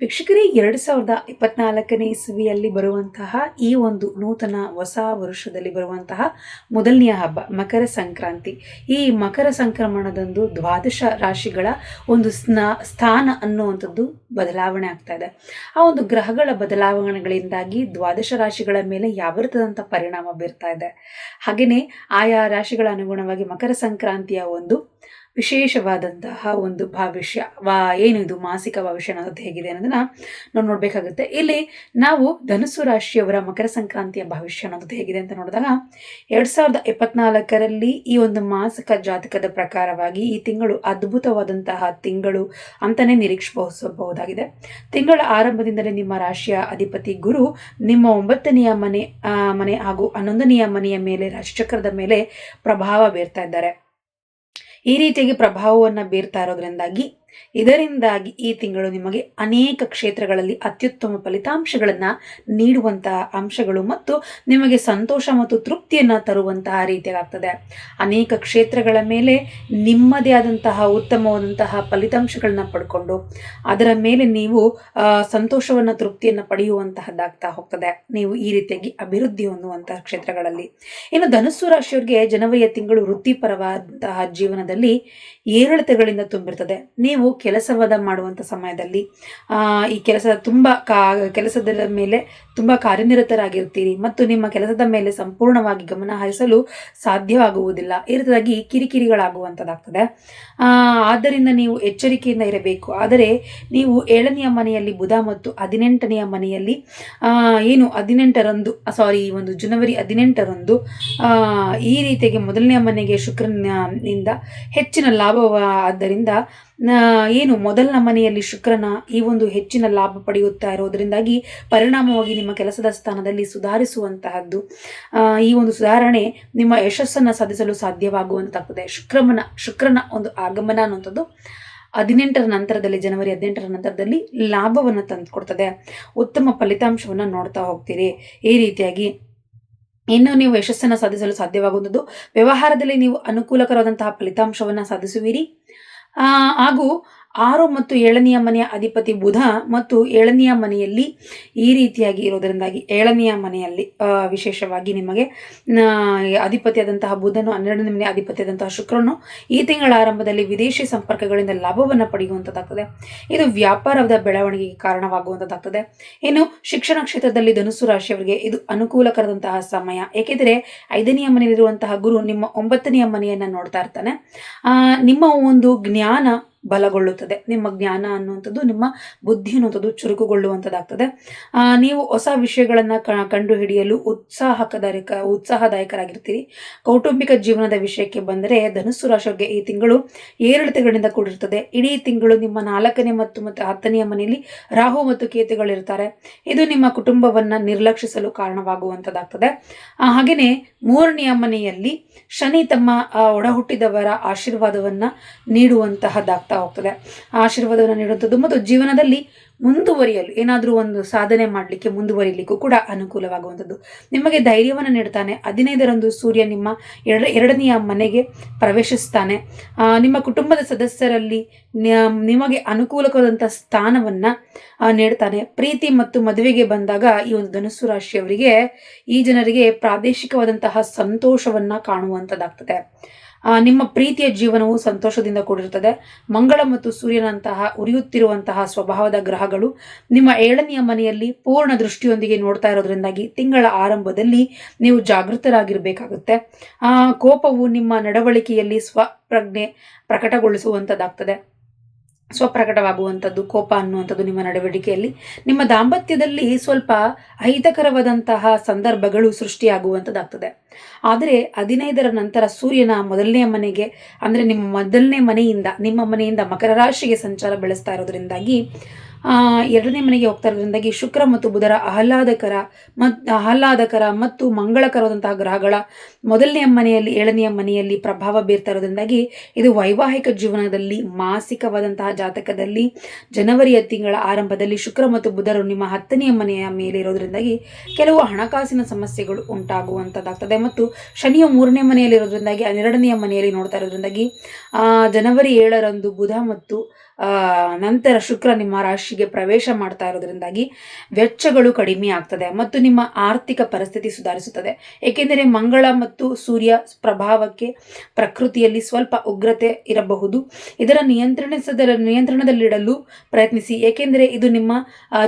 ವೀಕ್ಷಕರೇ, ಎರಡು ಸಾವಿರದ ಇಪ್ಪತ್ನಾಲ್ಕನೇ ಇಸವಿಯಲ್ಲಿ ಬರುವಂತಹ ಈ ಒಂದು ನೂತನ ಹೊಸ ವರ್ಷದಲ್ಲಿ ಬರುವಂತಹ ಮೊದಲನೆಯ ಹಬ್ಬ, ಮಕರ ಸಂಕ್ರಾಂತಿ. ಈ ಮಕರ ಸಂಕ್ರಮಣದಂದು ದ್ವಾದಶ ರಾಶಿಗಳ ಒಂದು ಸ್ನಾ, ಸ್ಥಾನ ಅನ್ನುವಂಥದ್ದು ಬದಲಾವಣೆ ಆಗ್ತಾ ಇದೆ. ಆ ಒಂದು ಗ್ರಹಗಳ ಬದಲಾವಣೆಗಳಿಂದಾಗಿ ದ್ವಾದಶ ರಾಶಿಗಳ ಮೇಲೆ ಯಾವ ರೀತಿಯಾದಂಥ ಪರಿಣಾಮ ಬೀರ್ತಾ ಇದೆ. ಹಾಗೆಯೇ ಆಯಾ ರಾಶಿಗಳ ಅನುಗುಣವಾಗಿ ಮಕರ ಸಂಕ್ರಾಂತಿಯ ಒಂದು ವಿಶೇಷವಾದಂತಹ ಒಂದು ಭವಿಷ್ಯ. ವಾ ಏನಿದು ಮಾಸಿಕ ಭವಿಷ್ಯ ಅನ್ನೋದು ಹೇಗಿದೆ ಅನ್ನೋದನ್ನ ನಾವು ನೋಡಬೇಕಾಗುತ್ತೆ. ಇಲ್ಲಿ ನಾವು ಧನುಸು ರಾಶಿಯವರ ಮಕರ ಸಂಕ್ರಾಂತಿಯ ಭವಿಷ್ಯ ಅನ್ನೋದು ಹೇಗಿದೆ ಅಂತ ನೋಡಿದಾಗ, ಎರಡು ಸಾವಿರದ ಇಪ್ಪತ್ನಾಲ್ಕರಲ್ಲಿ ಈ ಒಂದು ಮಾಸಿಕ ಜಾತಕದ ಪ್ರಕಾರವಾಗಿ ಈ ತಿಂಗಳು ಅದ್ಭುತವಾದಂತಹ ತಿಂಗಳು ಅಂತಲೇ ನಿರೀಕ್ಷಿಸಬಹುದಾಗಿದೆ. ತಿಂಗಳ ಆರಂಭದಿಂದಲೇ ನಿಮ್ಮ ರಾಶಿಯ ಅಧಿಪತಿ ಗುರು ನಿಮ್ಮ ಒಂಬತ್ತನೆಯ ಮನೆ ಮನೆ ಹಾಗೂ ಹನ್ನೊಂದನೆಯ ಮನೆಯ ಮೇಲೆ ರಾಶಿಚಕ್ರದ ಮೇಲೆ ಪ್ರಭಾವ ಬೀರ್ತಾ ಇದ್ದಾರೆ. ಈ ರೀತಿಯಾಗಿ ಪ್ರಭಾವವನ್ನು ಬೀರ್ತಾ ಇರೋದ್ರಿಂದಾಗಿ ಇದರಿಂದಾಗಿ ಈ ತಿಂಗಳು ನಿಮಗೆ ಅನೇಕ ಕ್ಷೇತ್ರಗಳಲ್ಲಿ ಅತ್ಯುತ್ತಮ ಫಲಿತಾಂಶಗಳನ್ನು ನೀಡುವಂತಹ ಅಂಶಗಳು ಮತ್ತು ನಿಮಗೆ ಸಂತೋಷ ಮತ್ತು ತೃಪ್ತಿಯನ್ನು ತರುವಂತಹ ರೀತಿಯಾಗ್ತದೆ. ಅನೇಕ ಕ್ಷೇತ್ರಗಳ ಮೇಲೆ ನಿಮ್ಮದೇ ಆದಂತಹ ಉತ್ತಮವಾದಂತಹ ಫಲಿತಾಂಶಗಳನ್ನ ಪಡ್ಕೊಂಡು ಅದರ ಮೇಲೆ ನೀವು ಸಂತೋಷವನ್ನು ತೃಪ್ತಿಯನ್ನು ಪಡೆಯುವಂತಹದ್ದಾಗ್ತಾ ಹೋಗ್ತದೆ. ನೀವು ಈ ರೀತಿಯಾಗಿ ಅಭಿವೃದ್ಧಿ ಹೊಂದುವಂತಹ ಕ್ಷೇತ್ರಗಳಲ್ಲಿ. ಇನ್ನು ಧನುಸ್ಸು ರಾಶಿಯವರಿಗೆ ಜನವರಿಯ ತಿಂಗಳು ವೃತ್ತಿಪರವಾದಂತಹ ಜೀವನದಲ್ಲಿ ಏರಿಳಿತಗಳಿಂದ ತುಂಬಿರ್ತದೆ. ನೀವು ಕೆಲಸವಾದ ಮಾಡುವಂಥ ಸಮಯದಲ್ಲಿ ಈ ಕೆಲಸ ತುಂಬ ಕಾ, ಕೆಲಸದ ಮೇಲೆ ತುಂಬ ಕಾರ್ಯನಿರತರಾಗಿರ್ತೀರಿ ಮತ್ತು ನಿಮ್ಮ ಕೆಲಸದ ಮೇಲೆ ಸಂಪೂರ್ಣವಾಗಿ ಗಮನ ಹರಿಸಲು ಸಾಧ್ಯವಾಗುವುದಿಲ್ಲ. ಈ ರೀತಿಯಾಗಿ ಕಿರಿಕಿರಿಗಳಾಗುವಂಥದ್ದಾಗ್ತದೆ ಆದ್ದರಿಂದ ನೀವು ಎಚ್ಚರಿಕೆಯಿಂದ ಇರಬೇಕು. ಆದರೆ ನೀವು ಏಳನೆಯ ಮನೆಯಲ್ಲಿ, ಬುಧ ಮತ್ತು ಹದಿನೆಂಟನೆಯ ಮನೆಯಲ್ಲಿ ಏನು ಹದಿನೆಂಟರಂದು ಸಾರಿ ಒಂದು ಜನವರಿ ಹದಿನೆಂಟರಂದು ಈ ರೀತಿಯಾಗಿ ಮೊದಲನೆಯ ಮನೆಗೆ ಶುಕ್ರನಿಂದ ಹೆಚ್ಚಿನ ಲಾಭವ ಆದ್ದರಿಂದ ಏನು, ಮೊದಲನ ಮನೆಯಲ್ಲಿ ಶುಕ್ರನ ಈ ಒಂದು ಹೆಚ್ಚಿನ ಲಾಭ ಪಡೆಯುತ್ತಾ ಇರೋದರಿಂದಾಗಿ ಪರಿಣಾಮವಾಗಿ ನಿಮ್ಮ ಕೆಲಸದ ಸ್ಥಾನದಲ್ಲಿ ಸುಧಾರಿಸುವಂತಹದ್ದು ಈ ಒಂದು ಸುಧಾರಣೆ ನಿಮ್ಮ ಯಶಸ್ಸನ್ನು ಸಾಧಿಸಲು ಸಾಧ್ಯವಾಗುವಂತಾಗ್ತದೆ. ಶುಕ್ರಮನ, ಶುಕ್ರನ ಒಂದು ಆಗಮನ ಅನ್ನುವಂಥದ್ದು ಹದಿನೆಂಟರ ನಂತರದಲ್ಲಿ, ಜನವರಿ ಹದಿನೆಂಟರ ನಂತರದಲ್ಲಿ ಲಾಭವನ್ನು ತಂದುಕೊಡ್ತದೆ. ಉತ್ತಮ ಫಲಿತಾಂಶವನ್ನು ನೋಡ್ತಾ ಹೋಗ್ತೀರಿ. ಈ ರೀತಿಯಾಗಿ ಇನ್ನು ನೀವು ಯಶಸ್ಸನ್ನು ಸಾಧಿಸಲು ಸಾಧ್ಯವಾಗುವಂಥದ್ದು, ವ್ಯವಹಾರದಲ್ಲಿ ನೀವು ಅನುಕೂಲಕರವಾದಂತಹ ಫಲಿತಾಂಶವನ್ನು ಸಾಧಿಸುವಿರಿ. ಹಾಗೂ ಆರು ಮತ್ತು ಏಳನೆಯ ಮನೆಯ ಅಧಿಪತಿ ಬುಧ ಮತ್ತು ಏಳನೆಯ ಮನೆಯಲ್ಲಿ ಈ ರೀತಿಯಾಗಿ ಇರೋದರಿಂದಾಗಿ ಏಳನೆಯ ಮನೆಯಲ್ಲಿ ವಿಶೇಷವಾಗಿ ನಿಮಗೆ ಅಧಿಪತಿಯಾದಂತಹ ಬುಧನು ಹನ್ನೆರಡನೇ ಮನೆಯ ಅಧಿಪತಿಯಾದಂತಹ ಶುಕ್ರನು ಈ ತಿಂಗಳ ಆರಂಭದಲ್ಲಿ ವಿದೇಶಿ ಸಂಪರ್ಕಗಳಿಂದ ಲಾಭವನ್ನು ಪಡೆಯುವಂಥದ್ದಾಗ್ತದೆ ಇದು ವ್ಯಾಪಾರದ ಬೆಳವಣಿಗೆಗೆ ಕಾರಣವಾಗುವಂಥದ್ದಾಗ್ತದೆ ಇನ್ನು ಶಿಕ್ಷಣ ಕ್ಷೇತ್ರದಲ್ಲಿ ಧನುಸು ರಾಶಿಯವರಿಗೆ ಇದು ಅನುಕೂಲಕರದಂತಹ ಸಮಯ. ಏಕೆಂದರೆ ಐದನೆಯ ಮನೆಯಲ್ಲಿರುವಂತಹ ಗುರು ನಿಮ್ಮ ಒಂಬತ್ತನೆಯ ಮನೆಯನ್ನು ನೋಡ್ತಾ ಇರ್ತಾನೆ. ನಿಮ್ಮ ಒಂದು ಜ್ಞಾನ ಬಲಗೊಳ್ಳುತ್ತದೆ. ನಿಮ್ಮ ಜ್ಞಾನ ಅನ್ನುವಂಥದ್ದು, ನಿಮ್ಮ ಬುದ್ಧಿ ಅನ್ನುವಂಥದ್ದು ಚುರುಕುಗೊಳ್ಳುವಂಥದ್ದಾಗ್ತದೆ. ನೀವು ಹೊಸ ವಿಷಯಗಳನ್ನು ಕಂಡು ಹಿಡಿಯಲು ಉತ್ಸಾಹಕದಾಯಕ ಉತ್ಸಾಹದಾಯಕರಾಗಿರ್ತೀರಿ. ಕೌಟುಂಬಿಕ ಜೀವನದ ವಿಷಯಕ್ಕೆ ಬಂದರೆ ಧನುಸ್ಸು ರಾಶಿಗೆ ಈ ತಿಂಗಳು ಏರಿಳಿತಗಳಿಂದ ಕೂಡಿರ್ತದೆ. ಇಡೀ ತಿಂಗಳು ನಿಮ್ಮ ನಾಲ್ಕನೇ ಮತ್ತು ಮತ್ತು ಹತ್ತನೆಯ ಮನೆಯಲ್ಲಿ ರಾಹು ಮತ್ತು ಕೇತುಗಳಿರ್ತಾರೆ. ಇದು ನಿಮ್ಮ ಕುಟುಂಬವನ್ನು ನಿರ್ಲಕ್ಷಿಸಲು ಕಾರಣವಾಗುವಂಥದ್ದಾಗ್ತದೆ. ಹಾಗೆಯೇ ಮೂರನೆಯ ಮನೆಯಲ್ಲಿ ಶನಿ ತಮ್ಮ ಒಡಹುಟ್ಟಿದವರ ಒಡ ಹುಟ್ಟಿದವರ ಆಶೀರ್ವಾದವನ್ನು ನೀಡುವಂತಹದ್ದಾಗ್ತಾ ಹೋಗ್ತದೆ. ಆಶೀರ್ವಾದವನ್ನು ನೀಡುವಂಥದ್ದು ಮತ್ತು ಜೀವನದಲ್ಲಿ ಮುಂದುವರಿಯಲು, ಏನಾದರೂ ಒಂದು ಸಾಧನೆ ಮಾಡಲಿಕ್ಕೆ ಮುಂದುವರಿಯಲಿಕ್ಕೂ ಕೂಡ ಅನುಕೂಲವಾಗುವಂಥದ್ದು. ನಿಮಗೆ ಧೈರ್ಯವನ್ನು ನೀಡ್ತಾನೆ, ಹದಿನೈದರಂದು ಸೂರ್ಯ ನಿಮ್ಮ ಎರಡ, ಎರಡನೆಯ ಮನೆಗೆ ಪ್ರವೇಶಿಸ್ತಾನೆ. ನಿಮ್ಮ ಕುಟುಂಬದ ಸದಸ್ಯರಲ್ಲಿ ನಿಮಗೆ ಅನುಕೂಲಕವಾದಂಥ ಸ್ಥಾನವನ್ನು ನೀಡ್ತಾನೆ. ಪ್ರೀತಿ ಮತ್ತು ಮದುವೆಗೆ ಬಂದಾಗ ಈ ಒಂದು ಧನುಸು ರಾಶಿಯವರಿಗೆ ಈ ಜನರಿಗೆ ಪ್ರಾದೇಶಿಕವಾದಂತಹ ಸಂತೋಷವನ್ನು ಕಾಣುವಂಥದ್ದಾಗ್ತದೆ. ನಿಮ್ಮ ಪ್ರೀತಿಯ ಜೀವನವು ಸಂತೋಷದಿಂದ ಕೂಡಿರುತ್ತದೆ. ಮಂಗಳ ಮತ್ತು ಸೂರ್ಯನಂತಹ ಉರಿಯುತ್ತಿರುವಂತಹ ಸ್ವಭಾವದ ಗ್ರಹಗಳು ನಿಮ್ಮ ಏಳನೆಯ ಮನೆಯಲ್ಲಿ ಪೂರ್ಣ ದೃಷ್ಟಿಯೊಂದಿಗೆ ನೋಡ್ತಾ ಇರೋದ್ರಿಂದಾಗಿ ತಿಂಗಳ ಆರಂಭದಲ್ಲಿ ನೀವು ಜಾಗೃತರಾಗಿರಬೇಕಾಗುತ್ತೆ. ಆ ಕೋಪವು ನಿಮ್ಮ ನಡವಳಿಕೆಯಲ್ಲಿ ಸ್ವಪ್ರಜ್ಞೆ ಪ್ರಕಟಗೊಳಿಸುವಂಥದ್ದಾಗ್ತದೆ ಸ್ವಪ್ರಕಟವಾಗುವಂಥದ್ದು, ಕೋಪ ಅನ್ನುವಂಥದ್ದು ನಿಮ್ಮ ನಡವಳಿಕೆಯಲ್ಲಿ. ನಿಮ್ಮ ದಾಂಪತ್ಯದಲ್ಲಿ ಸ್ವಲ್ಪ ಅಹಿತಕರವಾದಂತಹ ಸಂದರ್ಭಗಳು ಸೃಷ್ಟಿಯಾಗುವಂಥದ್ದಾಗ್ತದೆ. ಆದರೆ ಹದಿನೈದರ ನಂತರ ಸೂರ್ಯನ ಮೊದಲನೇ ಮನೆಗೆ, ಅಂದರೆ ನಿಮ್ಮ ಮೊದಲನೇ ಮನೆಯಿಂದ, ನಿಮ್ಮ ಮನೆಯಿಂದ ಮಕರ ರಾಶಿಗೆ ಸಂಚಾರ ಬೆಳೆಸ್ತಾ ಇರೋದ್ರಿಂದಾಗಿ ಎರಡನೇ ಮನೆಗೆ ಹೋಗ್ತಾ ಇರೋದ್ರಿಂದಾಗಿ ಶುಕ್ರ ಮತ್ತು ಬುಧರ ಆಹ್ಲಾದಕರ ಮತ್, ಆಹ್ಲಾದಕರ ಮತ್ತು ಮಂಗಳಕರವಾದಂತಹ ಗ್ರಹಗಳ ಮೊದಲನೆಯ ಮನೆಯಲ್ಲಿ, ಏಳನೆಯ ಮನೆಯಲ್ಲಿ ಪ್ರಭಾವ ಬೀರ್ತಾ ಇರೋದ್ರಿಂದಾಗಿ ಇದು ವೈವಾಹಿಕ ಜೀವನದಲ್ಲಿ ಮಾಸಿಕವಾದಂತಹ ಜಾತಕದಲ್ಲಿ ಜನವರಿಯ ತಿಂಗಳ ಆರಂಭದಲ್ಲಿ ಶುಕ್ರ ಮತ್ತು ಬುಧರು ನಿಮ್ಮ ಹತ್ತನೆಯ ಮನೆಯ ಮೇಲೆ ಇರೋದ್ರಿಂದಾಗಿ ಕೆಲವು ಹಣಕಾಸಿನ ಸಮಸ್ಯೆಗಳು ಉಂಟಾಗುವಂಥದ್ದಾಗ್ತದೆ ಮತ್ತು ಶನಿಯ ಮೂರನೇ ಮನೆಯಲ್ಲಿ ಇರೋದ್ರಿಂದಾಗಿ, ಹನ್ನೆರಡನೆಯ ಮನೆಯಲ್ಲಿ ನೋಡ್ತಾ ಇರೋದ್ರಿಂದಾಗಿ ಜನವರಿ ಏಳರಂದು ಬುಧ ಮತ್ತು ನಂತರ ಶುಕ್ರ ನಿಮ್ಮ ರಾಶಿಗೆ ಪ್ರವೇಶ ಮಾಡ್ತಾ ಇರೋದ್ರಿಂದಾಗಿ ವೆಚ್ಚಗಳು ಕಡಿಮೆ ಆಗ್ತದೆ ಮತ್ತು ನಿಮ್ಮ ಆರ್ಥಿಕ ಪರಿಸ್ಥಿತಿ ಸುಧಾರಿಸುತ್ತದೆ. ಏಕೆಂದರೆ ಮಂಗಳ ಮತ್ತು ಸೂರ್ಯ ಪ್ರಭಾವಕ್ಕೆ ಪ್ರಕೃತಿಯಲ್ಲಿ ಸ್ವಲ್ಪ ಉಗ್ರತೆ ಇರಬಹುದು. ಇದರ ನಿಯಂತ್ರಿಸದ ನಿಯಂತ್ರಣದಲ್ಲಿಡಲು ಪ್ರಯತ್ನಿಸಿ. ಏಕೆಂದರೆ ಇದು ನಿಮ್ಮ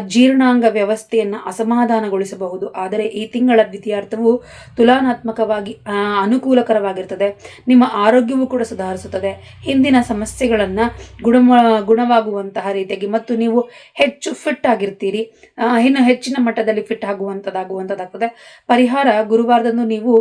ಜೀರ್ಣಾಂಗ ವ್ಯವಸ್ಥೆಯನ್ನು ಅಸಮಾಧಾನಗೊಳಿಸಬಹುದು. ಆದರೆ ಈ ತಿಂಗಳ ದ್ವಿತೀಯಾರ್ಥವು ತುಲನಾತ್ಮಕವಾಗಿ ಆ, ಅನುಕೂಲಕರವಾಗಿರ್ತದೆ. ನಿಮ್ಮ ಆರೋಗ್ಯವೂ ಕೂಡ ಸುಧಾರಿಸುತ್ತದೆ. ಹಿಂದಿನ ಸಮಸ್ಯೆಗಳನ್ನು ಗುಣಮ ಗುಣವಾಗುವಂತಹ ರೀತಿಯಾಗಿ ಮತ್ತು ನೀವು ಹೆಚ್ಚು ಫಿಟ್ ಆಗಿರ್ತೀರಿ. ಇನ್ನು ಹೆಚ್ಚಿನ ಮಟ್ಟದಲ್ಲಿ ಫಿಟ್ ಆಗುವಂಥದ್ದಾಗುವಂಥದ್ದಾಗ್ತದೆ ಪರಿಹಾರ ಗುರುವಾರದಂದು ನೀವು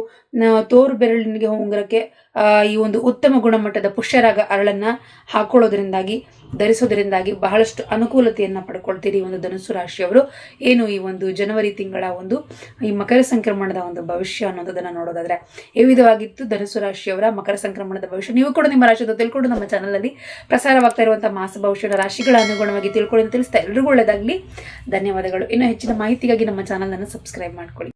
ತೋರು ಬೆರಳಿನಿಗೆ ಉಂಗುರಕ್ಕೆ ಈ ಒಂದು ಉತ್ತಮ ಗುಣಮಟ್ಟದ ಪುಷ್ಯರಾಗ ಅರಳನ್ನು ಹಾಕೊಳ್ಳೋದ್ರಿಂದಾಗಿ, ಧರಿಸೋದ್ರಿಂದಾಗಿ ಬಹಳಷ್ಟು ಅನುಕೂಲತೆಯನ್ನು ಪಡ್ಕೊಳ್ತೀರಿ ಒಂದು ಧನುಸು ರಾಶಿಯವರು. ಏನು ಈ ಒಂದು ಜನವರಿ ತಿಂಗಳ ಒಂದು, ಈ ಮಕರ ಸಂಕ್ರಮಣದ ಒಂದು ಭವಿಷ್ಯ ಅನ್ನೋದನ್ನು ನೋಡೋದಾದ್ರೆ, ಈ ವಿಧವಾಗಿತ್ತು ಧನುಸು ರಾಶಿಯವರ ಮಕರ ಸಂಕ್ರಮಣದ ಭವಿಷ್ಯ. ನೀವು ಕೂಡ ನಿಮ್ಮ ರಾಶಿಯ ತಿಳ್ಕೊಂಡು ನಮ್ಮ ಚಾನಲಲ್ಲಿ ಪ್ರಸಾರವಾಗ್ತಾ ಇರುವಂತಹ ಮಾಸ ಭವಿಷ್ಯದ ರಾಶಿಗಳ ಅನುಗುಣವಾಗಿ ತಿಳ್ಕೊಳ್ಳಿ ತಿಳಿಸ್ತಾ ಎಲ್ರಿಗೂ ಒಳ್ಳೆಯದಾಗಲಿ ಧನ್ಯವಾದಗಳು. ಇನ್ನು ಹೆಚ್ಚಿನ ಮಾಹಿತಿಗಾಗಿ ನಮ್ಮ ಚಾನಲನ್ನು ಸಬ್ಸ್ಕ್ರೈಬ್ ಮಾಡ್ಕೊಳ್ಳಿ.